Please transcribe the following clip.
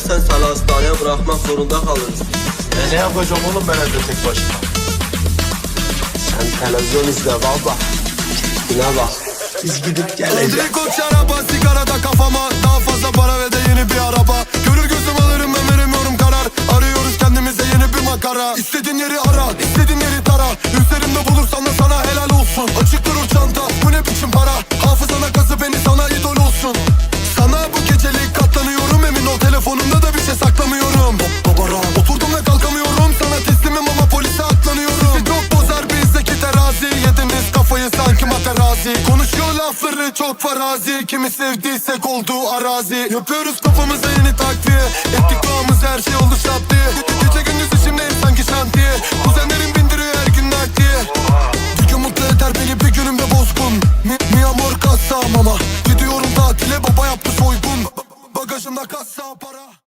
edersen seni hastaneye bırakmak zorunda kalırız. E ne yapacağım oğlum ben evde tek başıma? Sen televizyon izle baba. Yine bak. Biz gidip geleceğiz. Enrico şaraba sigarada kafama Daha fazla para ve de yeni bir araba Görür gözüm alırım ben veremiyorum karar Arıyoruz kendimize yeni bir makara İstediğin yeri ara istediğin yeri tara gazi Konuşuyor lafları çok farazi. Kimi sevdiysek oldu arazi. Yapıyoruz kafamıza yeni takviye. Ettik bağımız her şey oldu şap diye Gece gündüz içimdeyim sanki şantiye. Kuzenlerim bindiriyor her gün nakliye. Bir gün mutlu eder beni bir günümde bozgun. Mi, mi amor kassa ama. Gidiyorum tatile baba yaptı soygun. Bagajımda kassa para.